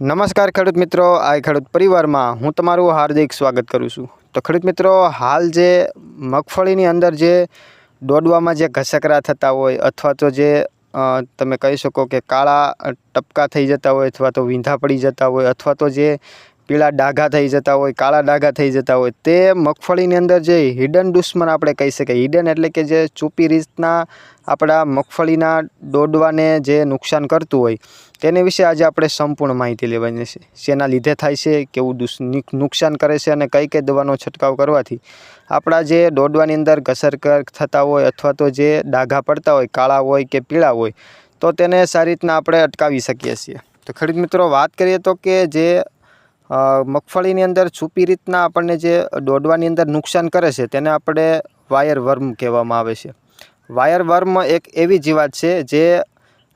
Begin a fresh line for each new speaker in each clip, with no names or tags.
નમસ્કાર ખેડૂત મિત્રો આ ખેડૂત પરિવારમાં હું તમારું હાર્દિક સ્વાગત કરું છું. તો ખેડૂત મિત્રો, હાલ જે મગફળીની અંદર જે દોડવામાં જે ઘસકરા થતા હોય અથવા તો જે તમે કહી શકો કે કાળા ટપકા થઈ જતા હોય અથવા તો વીંધા પડી જતા હોય અથવા તો જે પીળા ડાઘા થઈ જતા હોય, કાળા ડાઘા થઈ જતા હોય, તે મગફળીની અંદર જે હિડન દુશ્મન આપણે કહી શકીએ હિડન એટલે કે જે ચૂપી રીતના આપણા મગફળીના દોડવાને જે નુકસાન કરતું હોય તેની વિશે આજે આપણે સંપૂર્ણ માહિતી લેવાની છે. શેના લીધે થાય છે, કેવું નુકસાન કરે છે અને કઈ કઈ દવાનો છંટકાવ કરવાથી આપણા જે દોડવાની અંદર ઘસરકર થતા હોય અથવા તો જે ડાઘા પડતા હોય, કાળા હોય કે પીળા હોય, તો તેને સારી રીતના આપણે અટકાવી શકીએ છીએ. તો ખેડૂત મિત્રો, વાત કરીએ તો કે જે મગફળીની અંદર છુપી રીતના આપણને જે દોડવાની અંદર નુકસાન કરે છે, તેને આપણે વાયર વર્મ કહેવામાં આવે છે. વાયર વર્મ એક એવી જીવાત છે જે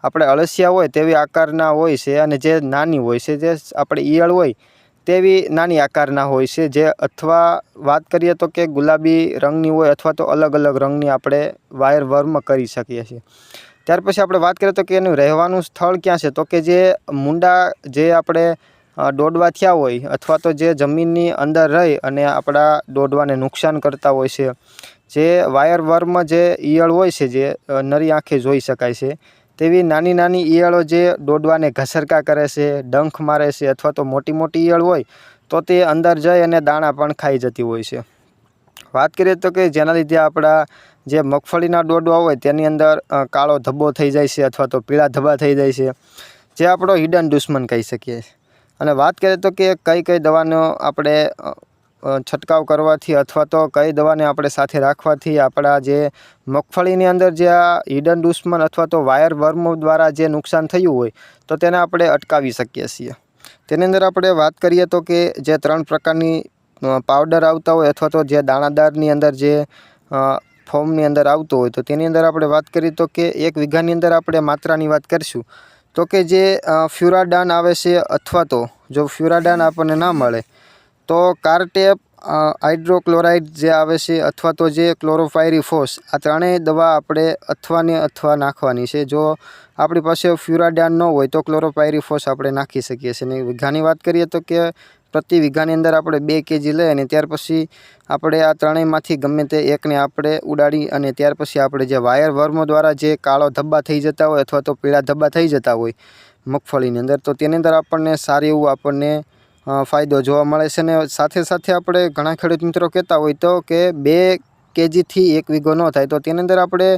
આપણે અળસિયા હોય તેવી આકારના હોય છે અને જે નાની હોય છે, જે આપણે ઈયળ હોય તેવી નાની આકારના હોય છે. જે અથવા વાત કરીએ તો કે ગુલાબી રંગની હોય અથવા તો અલગ અલગ રંગની આપણે વાયર વર્મ કરી શકીએ છીએ. ત્યાર પછી આપણે વાત કરીએ તો કે એનું રહેવાનું સ્થળ ક્યાં છે? તો કે જે મુંડા જે આપણે દોડવા થયા હોય અથવા તો જે જમીનની અંદર રહી અને આપણા દોડવાને નુકસાન કરતા હોય છે. જે વાયર વર્મ જે ઈયળ હોય છે, જે નરી આંખે જોઈ શકાય છે. તેવી નાની નાની ઈયળો જે દોડવાને ઘસરકા કરે છે, ડંખ મારે છે અથવા તો મોટી મોટી ઈયળ હોય, તો તે અંદર જઈ અને દાણા પણ ખાઈ જતી હોય છે. વાત કરીએ તો કે જેના લીધે આપણા જે મગફળીના દોડવા હોય તેની અંદર કાળો ધબ્બો થઈ જાય છે અથવા તો પીળા ધબ્બા થઈ જાય છે, જે આપણો હિડન દુશ્મન કહી શકીએ. અને વાત કરીએ તો કે કઈ કઈ દવાનો આપણે છંટકાવ કરવાથી અથવા તો કઈ દવાને આપણે સાથે રાખવાથી આપણા જે મગફળીની અંદર જે આ હિડન દુશ્મન અથવા તો વાયર વર્મ દ્વારા જે નુકસાન થયું હોય, તો તેને આપણે અટકાવી શકીએ છીએ. તેની અંદર આપણે વાત કરીએ તો કે જે ત્રણ પ્રકારની પાવડર આવતા હોય અથવા તો જે દાણાદારની અંદર જે ફોર્મની અંદર આવતો હોય, તો તેની અંદર આપણે વાત કરીએ તો કે એક વીઘાની અંદર આપણે માત્રાની વાત કરીશું, તો કે જે ફ્યુરાડાન આવે છે અથવા તો જો ફ્યુરાડાન આપણને ના મળે તો કાર્ટેપ હાઇડ્રોક્લોરાઇડ જે આવે છે અથવા તો જે ક્લોરોફાયરીફોસ, આ ત્રણેય દવા આપણે અથવાને અથવા નાખવાની છે. જો આપણી પાસે ફ્યુરાડાન ન હોય તો ક્લોરોફાયરીફોસ આપણે નાખી શકીએ છીએ. અને વીઘાની વાત કરીએ તો કે પ્રતિ વીઘાની અંદર આપણે બે કેજી લઈ અને ત્યાર પછી આપણે આ ત્રણેયમાંથી ગમે તે એકને આપણે ઉડાડી અને ત્યાર પછી આપણે જે વાયર વર્મો દ્વારા જે કાળો ધબ્બા થઈ જતા હોય અથવા તો પીળા ધબ્બા થઈ જતા હોય મગફળીની અંદર, તો તેની અંદર આપણને સારું એવું આપણને ફાયદો જોવા મળે છે ને સાથે સાથે આપણે ઘણા ખેડૂત મિત્રો કહેતા હોય તો કે બે કેજીથી એક વીઘો ન થાય. તો તેની અંદર આપણે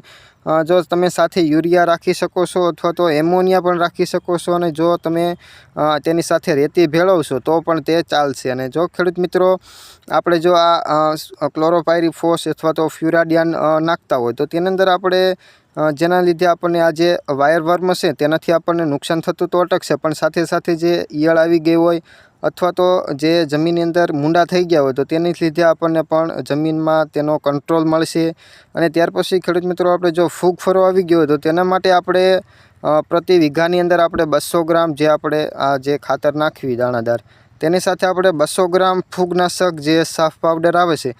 જો તમે સાથે યુરિયા રાખી શકો છો અથવા તો એમોનિયા પણ રાખી શકો છો અને જો તમે તેની સાથે રેતી ભેળવશો તો પણ તે ચાલશે. અને જો ખેડૂત મિત્રો આપણે જો આ ક્લોરોપાયરીફોસ અથવા તો ફ્યુરાડિયાન નાખતા હોય તો તેની અંદર આપણે જેના લીધે આપણને આ જે વાયર વર્મ છે તેનાથી આપણને નુકસાન થતું તો અટકશે. પણ સાથે સાથે જે ઈયળ આવી ગઈ હોય અથવા તો જે જમીનની અંદર મૂંડા થઈ ગયા હોય તો તેની લીધે આપણને પણ જમીનમાં તેનો કંટ્રોલ મળશે. અને ત્યાર પછી ખેડૂત મિત્રો, આપણે જો ફૂગ ફરો આવી ગયો હોય તો તેના માટે આપણે પ્રતિ વીઘાની અંદર આપણે બસો ગ્રામ જે આપણે, આ જે ખાતર નાખવી દાણાદાર, તેની સાથે આપણે બસો ગ્રામ ફૂગનાશક જે સાફ પાવડર આવે છે,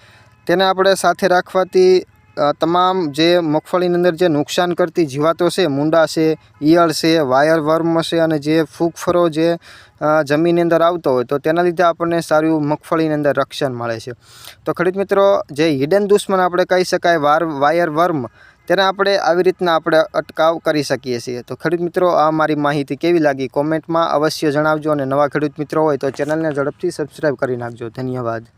તેને આપણે સાથે રાખવાથી તમામ જે મગફળીની અંદર જે નુકસાન કરતી જીવાતો છે, મૂંડા છે, ઈયળ છે, વાયર વર્મ છે અને જે ફૂગફરો જે જમીનની અંદર આવતો હોય, તો તેના લીધે આપણને સારું મગફળીની અંદર રક્ષણ મળે છે. તો ખરીદ મિત્રો, જે હિડન દુશ્મન આપણે કહી શકાય, વાર, વાયર વર્મ, તેને આપણે આવી રીતના આપણે અટકાવ કરી શકીએ છીએ. તો ખેડૂત મિત્રો, આ મારી માહિતી કેવી લાગી? કોમેન્ટમાં અવશ્ય જણાવજો અને નવા ખેડૂત મિત્રો હોય તો ચેનલને ઝડપથી સબસ્ક્રાઈબ કરી નાખજો. ધન્યવાદ.